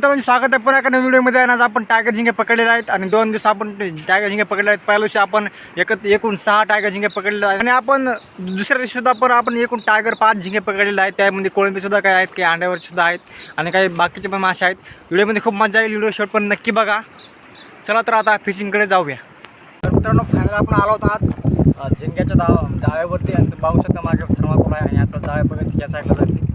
मित्रांनो स्वागत आहे पुन्हा एका नवीन व्हिडिओमध्ये आणि आज आपण टायगर झिंगे पकडलेले आहेत. आणि दोन दिवस आपण टायगर झिंगे पकडले आहेत. पहिल्या दिवशी आपण एकत एकूण सहा टायगर झिंगे पकडलेले आहेत. आणि आपण दुसऱ्या दिवशी सुद्धा पण आपण एकूण टायगर पाच झिंगे पकडलेले आहेत. त्यामध्ये कोळंबी सुद्धा काही आहेत काही अंड्यावर सुद्धा आहेत. आणि काही बाकीचे पण मासे आहेत. व्हिडिओमध्ये खूप मजा येईल. व्हिडिओ शॉट पण नक्की बघा. चला तर आता फिशिंगकडे जाऊया. तर मित्रांनो फायनल आपण आलो होतो आज. झिंग्याच्या दा जाळ्यावरती. आणि पाहू शकता मागे थर्माकोल आहे. आणि आता जाळ्या बघत या साईडला जायचं.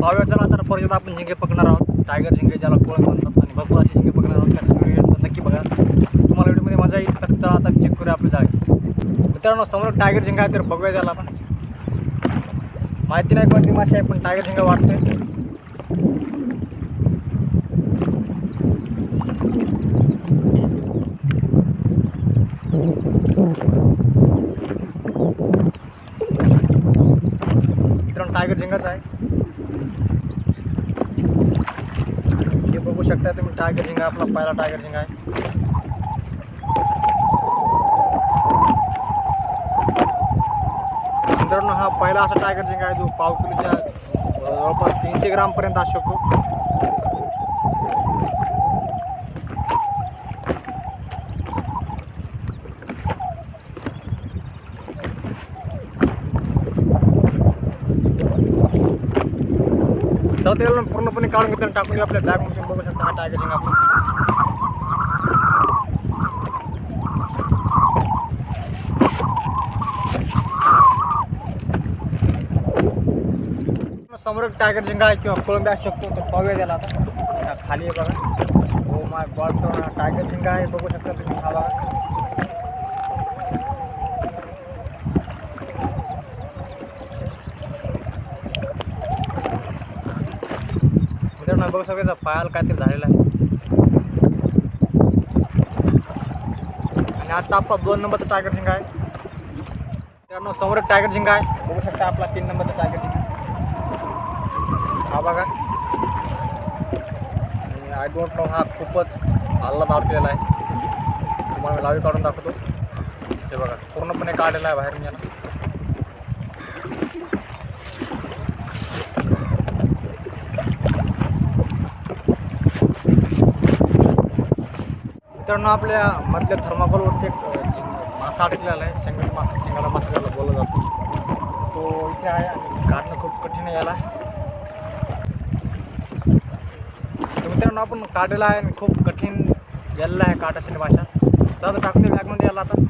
तर चला तर पर्यंत आपण झिंगे पकडणार आहोत. टायगर झिंगे ज्याला कोळ म्हणतात आणि भरपूर असे झिंगे पकडणार आहोत त्यासाठी व्हिडिओ नक्की बघा. तुम्हाला व्हिडिओमध्ये मजा येईल. तर चला आता चेक करूया आपले जाळे मित्रांनो समोर टायगर झिंगा आहे तर बघूया त्याला आता. माहिती नाही कोणती माशी आहे पण टायगर झिंगा वाटतोय मित्रांनो टायगर झिंगाच आहे हे बघू शकता तुम्ही टायगर झिंगा आपला पहिला टायगर झिंगा आहे. मित्रांनो हा पहिला असा टायगर झिंगा आहे जो पाव किलोच्या जवळपास तीनशे ग्रामपर्यंत असू शकतो. चला त्याला पूर्णपणे काढून घेतलं टाकून आपल्या आपल्या बॅगमध्ये बघू शकता हा टायगर झिंगा आपण. समोर एक टायगर जिंगा आहे किंवा कोळंबी असू शकतो तर पाहूया त्याला आता. खाली आहे बघा. हो माय गॉड टायगर झिंगा आहे बघू शकता तुम्ही हा बघा मित्रांनो बघू सगळ्याचा पायाला काहीतरी झालेला आहे. आणि आजचा आपला दोन नंबरचा टायगर झिंगा आहे. मित्रांनो समोर एक टायगर झिंगा आहे. बघू शकता आपला तीन नंबरचा टायगर झिंगा हा बघा. आय डोंट नो हा खूपच हल्ला दाव केलेला आहे. तुम्हाला मी लावी काढून दाखवतो. ते बघा पूर्णपणे काढलेला आहे बाहेर मी मित्रांनो आपल्या मधल्या थर्माकोलवरती एक मासा अडकलेला आहे शेंगड मासा शेंगाला मासा ज्याला बोलला जातो. तो इथे आहे आणि काढणं खूप कठीण आहे याला. मित्रांनो आपण काढलेला आहे आणि खूप कठीण गेलेला आहे काट असेल भाषा तर टाकून बॅगमध्ये याला आता.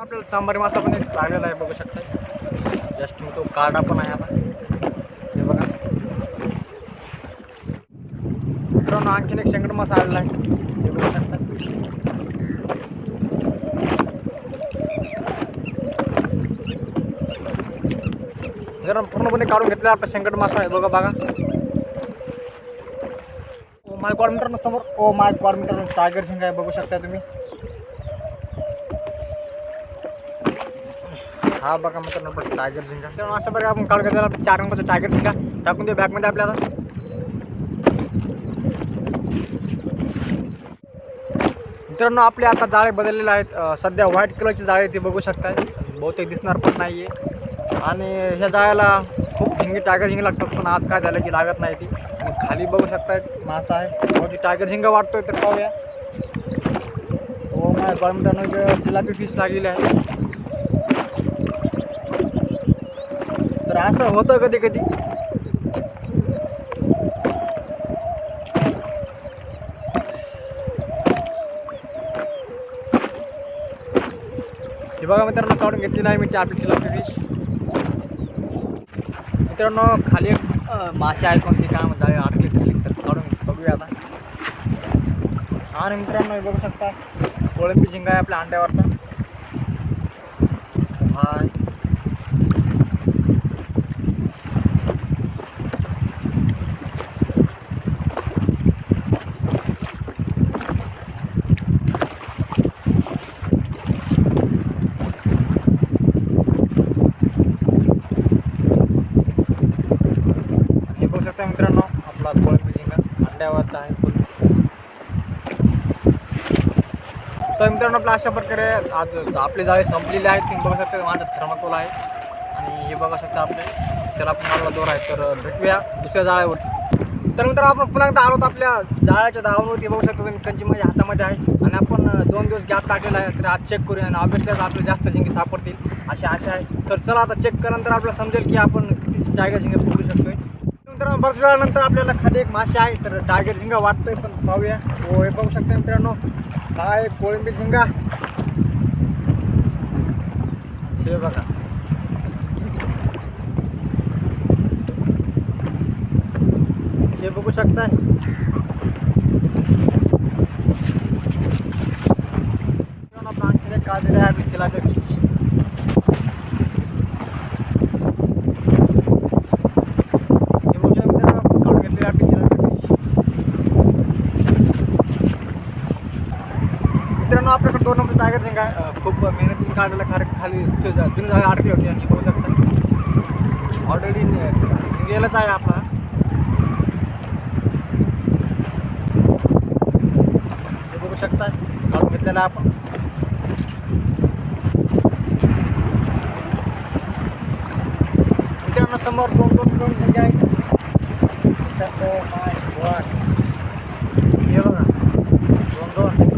आपल्याला चांबारी मासा पण एक लागलेला आहे बघू शकता जस्ट मी तो काढा पण आहे आता. हे बघा. मित्रांनो आणखीन एक शेंगड मासा आणला आहे. हे बघू शकता जरा पूर्णपणे काढून घेतला आपला शेंगट मासा आहे. बघा बघा. ओ माय गॉड मित्रांनो समोर. ओ माय गॉड मित्रांनो टायगर शेंगा आहे. बघू शकता तुम्ही. हा बघा मित्रांनो पण टायगर झिंगा. तर असं बघा आपण काढून घेतलेला चार नंबरचा टायगर झिंगा. टाकून दे बॅगमध्ये आपल्याला. मित्रांनो आपले आता जाळे बदललेले आहेत. सध्या व्हाईट कलरची जाळे ते बघू शकता बहुतेक दिसणार पण नाही आहे आणि ह्या जाळ्याला खूप झिंगे टायगर झिंगे लागतात पण आज काय झालं की लागत नाही ती. आणि खाली बघू शकतायत मासा आहे. बहुती टायगर झिंगा वाटतोय तर पाहूया. हो माझ्या गॉड मित्रांनो इकडे फिश लागलेली आहे. असं होतं कधी कधी. हे बघा मित्रांनो काढून घेतली नाही मी ती आपली फिश मित्रांनो खाली एक मासे आहे कोणती काम जाळे अडकली खाली तर काढून बघूया आता. आणि मित्रांनो हे बघू शकता कोळंबी झिंगा आहे आपल्या अंड्यावरचा. हाय. शकता मित्रांनो. आपला कोळंबी झिंगा अंड्यावरचा आहे. फुल तर मित्रांनो आपला अशा प्रकारे आज आपले जाळे संपलेले आहेत. तुम्ही बघू शकता माझा थर्माकोल आहे. आणि हे बघा शकता आपले. त्याला आपण दोर आहे. तर भेटूया दुसऱ्या जाळ्यावरती तर मित्रांनो आपण पुन्हा एकदा आलो आपल्या जाळ्याच्या दावावरती बघू शकतो त्यांची माझ्या हातामध्ये आहे. आणि आपण दोन दिवस गॅप टाकलेला आहे. तर आज चेक करूया आणि ऑब्विसली आपले जास्त झिंगे सापडतील. अशी आशा आहे. तर चला आता चेक केल्यानंतर आपल्याला समजेल की आपण किती टायगर झिंगे पकडू शकतोय. मित्रांनो बऱ्याच वेळानंतर आपल्याला खाली एक मासे आहे तर टायगर झिंगा वाटतोय पण पाहूया. हो हे पाहू शकता मित्रांनो. काय कोळंबी झिंगा. हे बघा. हे बघू शकताय? काढलेल्या आपलं आणखीन एक आहे आपली चिलापिया fish. हे बघू शकता मित्रांनो, आपण काढून घेतलेली आपली चिलापिया fish. मित्रांनो आपल्याकडे दोन नंबर टायगर झिंगा खूप मेहनतीने काढलेला खार खाली ते जा- जुनी जागा अडकली होती आणि बघू शकता. ऑलरेडी गेलाच आहे आपला. हे बघू शकता. काढून घेतलेला आपण. मित्रांनो समोर दोन दोन दोन संख्या आहेत त्यात, अं, माय God. हे बघा दोन दोन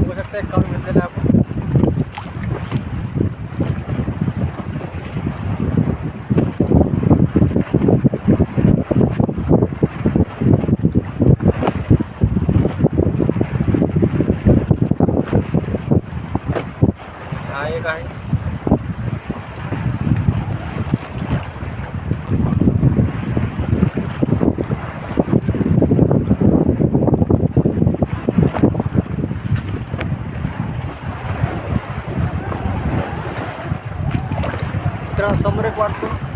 बघू शकता एक काढून घेतलेला आहे आपण हा। एक आहे मित्रांनो समोर एक वाटतो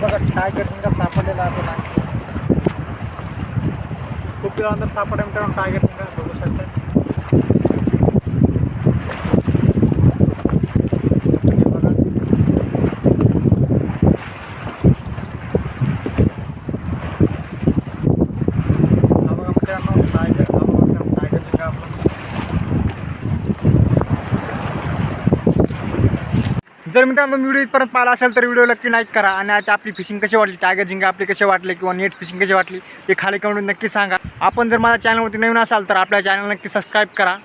बघा टायगर सिंगा सापडलेला आहे आपण आणखी. खूप वेळानंतर सापडला मित्रांनो टायगर सिंगा बघू शकता हे बघा हा बघा मित्रांनो टायगर हा बघा मित्रांनो टायगर सिंगा आपण जर मित्रांनो व्हिडिओ इथपर्यंत पाहिला असेल तर व्हिडिओ नक्की लाईक करा आणि आज आपली फिशिंग कशी वाटली टायगर झिंगा आपली कशी वाटली किंवा नेट फिशिंग कशी वाटली ते खाली कमेंट नक्की सांगा. आपण जर माझ्या चॅनलवरती नवीन असाल तर आपल्या चॅनल नक्की सबस्क्राईब करा.